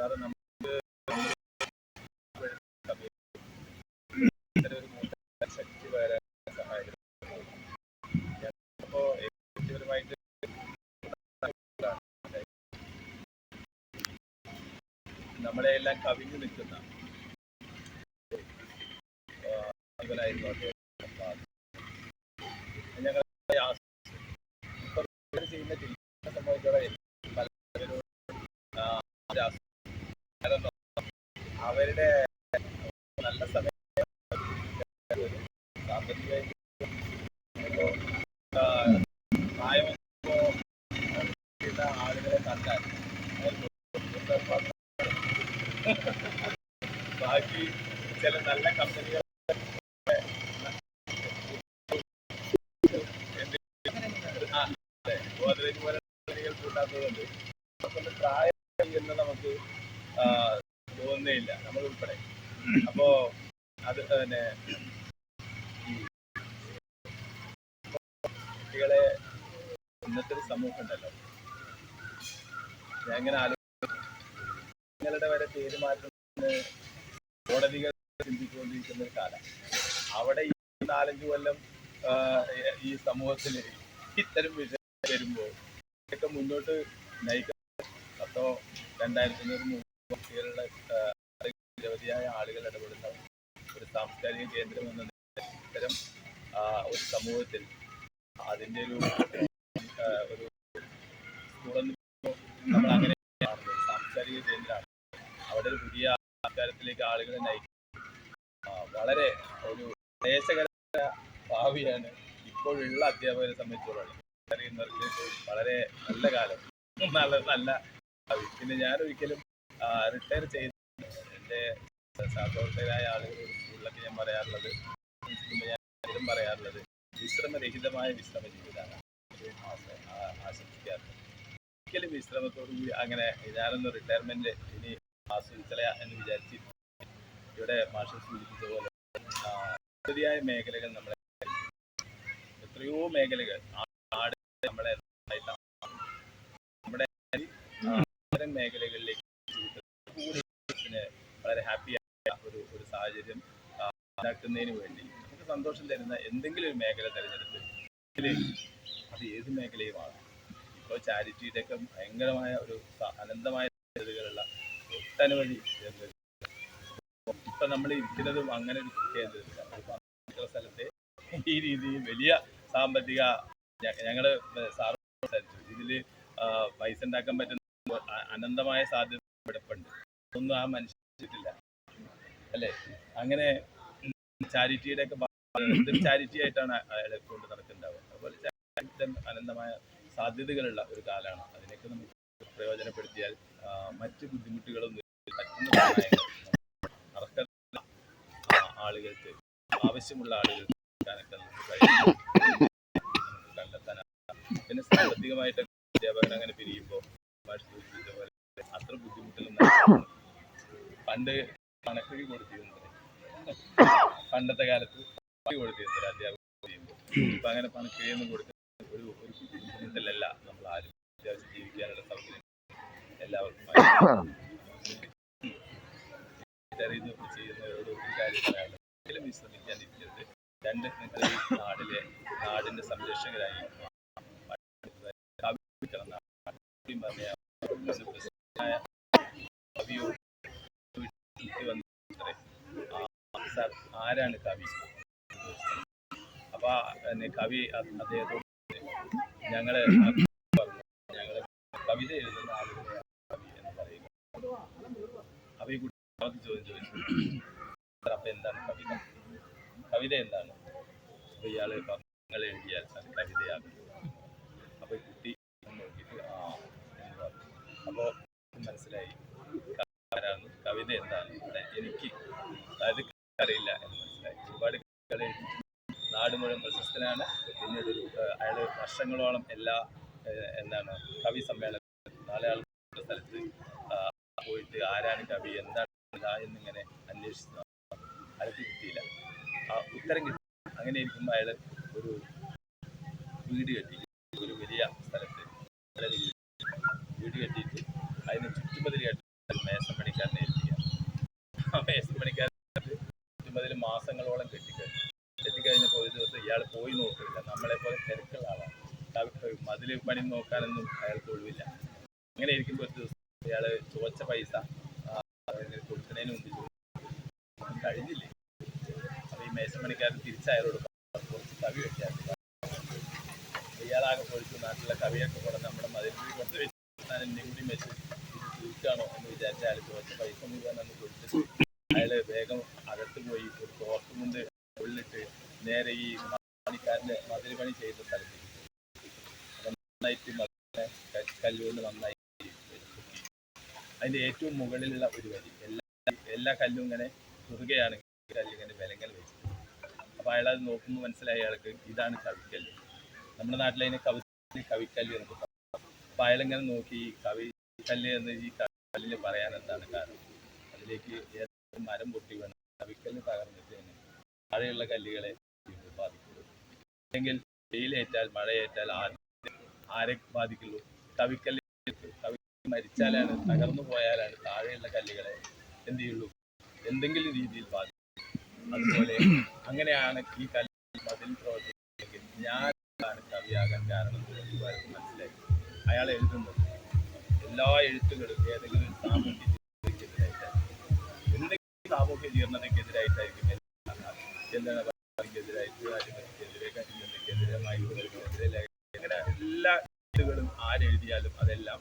Sir നമുക്ക് ശക്തി വരാൻ സഹായിക്കുന്നു അപ്പോൾ കവിഞ്ഞു നിൽക്കുന്ന ഞങ്ങൾ ചെയ്യുന്ന ചികിത്സ സംബന്ധിച്ചോളം പലരും ആ, ഒരു അസു- കാരണം അവരുടെ നല്ല സമയം സാമ്പത്തികമായിട്ട് ഇപ്പോ, ആ, പ്രായം ഇപ്പോ ചെയ്യുന്ന ആളുകളെ കണ്ടാൽ അവർ ബാക്കി ചില നല്ല കമ്പനികൾ ആ, അതെ. ഗോദ്രേജ് പോലെ കമ്പനികൾ കൂട്ടാത്തതുകൊണ്ട് നമുക്കൊന്ന് പ്രായം എന്ന് നമുക്ക് തോന്നുന്നില്ല. നമ്മൾ ഉൾപ്പെടെ. അപ്പോ അത് തന്നെ ഈ കുട്ടികളെ ഇന്നത്തെ ഒരു സമൂഹം ഉണ്ടല്ലോ. ഞാൻ ഇങ്ങനെ ആലോചിക്കും വരെ തീരുമാനം കോടതികൾ ചിന്തിച്ചുകൊണ്ടിരിക്കുന്ന ഒരു കാലം. അവിടെ ഈ നാലഞ്ച് കൊല്ലം ഈ സമൂഹത്തിൽ ഇത്തരം വിഷയം വരുമ്പോൾ മുന്നോട്ട് നയിക്കാൻ പത്തോ രണ്ടായിരത്തി അഞ്ഞൂറ് നിരവധിയായ ആളുകൾ ഇടപെടുന്ന ഒരു സാംസ്കാരിക കേന്ദ്രം എന്ന ഇത്തരം ഒരു സമൂഹത്തിൽ അതിന്റെ ഒരു ഒരു നമ്മൾ അങ്ങനെ സാംസ്കാരിക കേന്ദ്രമാണ്. അവിടെ ഒരു പുതിയ ആൾക്കാരത്തിലേക്ക് ആളുകളെ നയിക്കും വളരെ ഒരു ദേശകര ഭാവിയാണ് ഇപ്പോഴുള്ള അധ്യാപകരെ സംബന്ധിച്ചോളം. അറിയുന്നവർക്ക് വളരെ നല്ല കാലം. നല്ല നല്ല പിന്നെ ഞാൻ ഒരിക്കലും റിട്ടയർ ചെയ്ത് എന്റെ സഹപ്രവർത്തകരായ ആളുകളോട് സ്കൂളിലൊക്കെ ഞാൻ പറയാറുള്ളത് ഞാൻ പറയാറുള്ളത് വിശ്രമരഹിതമായ വിശ്രമ ജീവിതമാണ് ആശംസിക്കാറുണ്ട്. ഒരിക്കലും വിശ്രമത്തോടു കൂടി അങ്ങനെ ഞാനൊന്ന് റിട്ടയർമെന്റ് ഇനി ആസ്വദിച്ചല എന്ന് വിചാരിച്ച് ഇവിടെ മാഷ സൂചിപ്പിച്ച പോലെ മേഖലകൾ നമ്മളെ എത്രയോ മേഖലകൾ നാട് നമ്മളെ നമ്മുടെ മേഖലകളിലേക്ക് വളരെ ഹാപ്പി ഒരു ഒരു സാഹചര്യം ഉണ്ടാക്കുന്നതിന് വേണ്ടി നമുക്ക് സന്തോഷം തരുന്ന എന്തെങ്കിലും ഒരു മേഖല തിരഞ്ഞെടുത്ത് അത് ഏത് മേഖലയുമാണ്? ഇപ്പോൾ ചാരിറ്റിയുടെ ഒക്കെ ഭയങ്കരമായ ഒരു അനന്തമായ സാധ്യതകളുള്ള ഒട്ടനവധി ഇപ്പൊ നമ്മൾ ഇരിക്കുന്നതും അങ്ങനെ ഒരു കേന്ദ്രത്തിലാണ് സ്ഥലത്തെ ഈ രീതിയിൽ വലിയ സാമ്പത്തിക ഞങ്ങൾ സാറ് സംസാരിച്ചു. ഇതിൽ പൈസ ഉണ്ടാക്കാൻ പറ്റുന്ന അനന്തമായ സാധ്യത ഇവിടെപ്പുണ്ട്. ഒന്നും ആ മനുഷ്യത്തില്ല അല്ലേ? അങ്ങനെ ചാരിറ്റിയുടെ ഒക്കെ ചാരിറ്റി ആയിട്ടാണ് അയാളെ കൊണ്ട് നടക്കുന്നുണ്ടാവുക. അതുപോലെ അനന്തമായ സാധ്യതകളുള്ള ഒരു കാലമാണ്. അതിനൊക്കെ നമുക്ക് പ്രയോജനപ്പെടുത്തിയാൽ മറ്റു ബുദ്ധിമുട്ടുകളൊന്നും ആളുകൾക്ക് ആവശ്യമുള്ള ആളുകൾക്ക് കഴിയും. പിന്നെ സാമ്പത്തികമായിട്ട് അധ്യാപകൻ അങ്ങനെ പിരിയുമ്പോൾ അത്ര ബുദ്ധിമുട്ടിലും പണ്ട് കണക്ക് കൊടുത്തിരുന്നത്. പണ്ടത്തെ കാലത്ത് കൊടുത്തിരുന്നത് അധ്യാപകൻ ചെയ്യുമ്പോൾ ഇപ്പൊ അങ്ങനെ പണക്കിഴിയൊന്നും കൊടുത്ത് ഒരു ഒരു ബുദ്ധിമുട്ടിലല്ല നമ്മൾ ആരും അത്യാവശ്യം ജീവിക്കാനുള്ള സൗകര്യം. എല്ലാവർക്കും അറിയുന്ന ചെയ്യുന്നവരോട് രണ്ട് നിങ്ങൾ നാടിലെ നാടിന്റെ സംരക്ഷകരായി സാർ ആരാണ് കവി അപ്പൊ കവി അദ്ദേഹത്തോട് ഞങ്ങൾ ഞങ്ങൾ കവിത എഴുതുന്ന ആളുകളെയാണ് കവി എന്ന് പറയുന്നത് അപ്പൊ ഈ കുട്ടി ചോദ്യം ചോദിച്ചു "സാർ, അപ്പൊ എന്താണ് കവിത കവിത എന്താണ് അപ്പൊ ഇയാൾ പറഞ്ഞു, നിങ്ങൾ എഴുതിയാൽ അത് കവിതയാകും അപ്പൊ ഈ കുട്ടി പറഞ്ഞു അപ്പോ മനസ്സിലായി. ആരാണ് കവിത എന്താണ്? എനിക്ക് അതായത് അറിയില്ല എന്ന് മനസ്സിലായി. ഒരുപാട് നാട് മുഴുവൻ പ്രശസ്തനാണ്. പിന്നീട് ഒരു അയാൾ വർഷങ്ങളോളം എല്ലാ എന്താണ് കവി സമ്മേളനം ആൾ സ്ഥലത്ത് പോയിട്ട് ആരാണ് കവി എന്താണ് എന്നിങ്ങനെ അന്വേഷിച്ചു അയാൾക്ക് കിട്ടിയില്ല. ആ ഉത്തരം കിട്ടി. അങ്ങനെ ഇരിക്കുമ്പോൾ അയാൾ ഒരു വീട് കെട്ടി. ഒരു വലിയ സ്ഥലത്ത്. വീട് വലിയ കയറ്റുമതിയായിട്ട് മേസം പണിക്കാരനെ ഏൽപ്പിക്കാം ആ മേസം പണിക്കാരൻ കയറ്റുമതിൽ മാസങ്ങളോളം കെട്ടിക്കഴിഞ്ഞു. കെട്ടിക്കഴിഞ്ഞപ്പോൾ ഒരു ദിവസം ഇയാൾ പോയി നോക്കില്ല നമ്മളെപ്പോലെ തിരക്കുള്ള ആളാണ്. മതിൽ പണി നോക്കാനൊന്നും അയാൾക്ക് ഒഴിവില്ല അങ്ങനെ ഇരിക്കുമ്പോൾ ഒരു ദിവസം ഇയാൾ ചോച്ച പൈസ കൊടുക്കുന്നതിന് മുമ്പ് കഴിഞ്ഞില്ലേ? അപ്പോൾ ഈ മേശം പണിക്കാരൻ തിരിച്ചയാളോട് കുറച്ച് കവി വെച്ചായിരുന്നു ഇയാളാകെ പൊഴിച്ചു നാട്ടിലെ കവിയൊക്കെ കൂടെ നമ്മുടെ മതിൽ കൊണ്ട് വെച്ച് എന്നെ കൂടി മെസ്സേജ് തീർക്കാണോ എന്ന് വിചാരിച്ച അയാൾ ചോദിച്ച പൈസ മുഴുവൻ അന്ന് കൊടുത്തിട്ട് അയാൾ വേഗം അകത്ത് പോയി ഒരു തോർത്ത് കൊണ്ട് ഉള്ളിട്ട് നേരെ ഈ പണിക്കാരന്റെ മതിൽ പണി ചെയ്ത സ്ഥലത്ത് അപ്പൊ നന്നായിട്ട് കല്ലുകൊണ്ട് നന്നായി. അതിന്റെ ഏറ്റവും മുകളിലുള്ള ഒരു വരി. എല്ലാ എല്ലാ കല്ലും ഇങ്ങനെ കുറുകയാണ്. കല്ലിങ്ങനെ വിലങ്ങൽ വെച്ചത് അപ്പൊ അയാൾ അത് നോക്കുമ്പോൾ മനസ്സിലായി അയാൾക്ക് ഇതാണ് കവിക്കല്ല്. നമ്മുടെ നാട്ടിലതിനെ കവി കവിക്കല്ല് എന്ന് പറയും. അപ്പൊ അയാളിങ്ങനെ നോക്കി കവി കല്ല് എന്ന് ഈ കല്ലിന് പറയാൻ എന്താണ് കാരണം? അതിലേക്ക് മരം പൊട്ടി വേണം കവിക്കല്ല് തകർന്നിട്ട് തന്നെ താഴെയുള്ള കല്ലുകളെ ബാധിക്കുള്ളൂ. അല്ലെങ്കിൽ വെയിലേറ്റാൽ മഴയേറ്റാൽ ആദ്യം ആരെ ബാധിക്കുള്ളൂ? കവിക്കല്ല് കവി മരിച്ചാലാണ് തകർന്നു പോയാലാണ് താഴെയുള്ള കല്ലുകളെ എന്ത് ചെയ്യുള്ളൂ? എന്തെങ്കിലും രീതിയിൽ ബാധിക്കും. അതുപോലെ അങ്ങനെയാണ് ഈ കല്ല് മതിൽ പ്രവർത്തിക്കുന്നത് ഞാനാണ് കവിയാകാൻ കാരണം മനസ്സിലായി. അയാൾ എഴുതുന്നത് എല്ലാ എഴുത്തുകളും ഏതെങ്കിലും സാമൂഹ്യ ജീവനക്കെതിരായിട്ടായിരിക്കും എന്തെങ്കിലും സാമൂഹ്യ ജീവനക്കെതിരായിട്ടായിരിക്കും. എന്താണ് വർഗീയതയ്ക്കെതിരായിട്ട് അഴിമതിക്കെതിരെ കരിമതിക്കെതിരെ മയക്കുമരുന്നിനെതിരെ അങ്ങനെ എല്ലാ എഴുത്തുകളും ആരെഴുതിയാലും അതെല്ലാം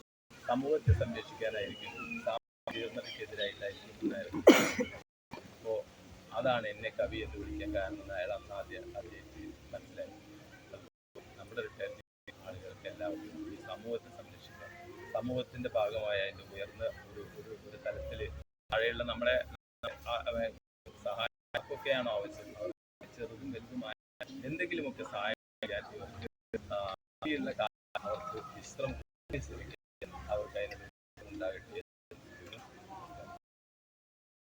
സമൂഹത്തെ സംരക്ഷിക്കാനായിരിക്കും. സാമൂഹ്യ ജീർണതയ്ക്കെതിരായിട്ടായിരിക്കും ഉണ്ടായിരുന്നത്. അപ്പോ അതാണ് എന്നെ കവി എന്ന് വിളിക്കാൻ കാരണം അയാൾ അന്ന് ആദ്യം അദ്ദേഹത്തെ മനസ്സിലായി. നമ്മുടെ റിട്ടയർ ആളുകൾക്ക് എല്ലാവർക്കും സമൂഹത്തെ സമൂഹത്തിന്റെ ഭാഗമായ അതിന്റെ ഉയർന്ന ഒരു ഒരു ഒരു തലത്തിൽ താഴെയുള്ള നമ്മളെ സഹായമൊക്കെയാണോ ആവശ്യം? ചെറുതും വലുതുമായ എന്തെങ്കിലുമൊക്കെ സഹായം വിശ്രമം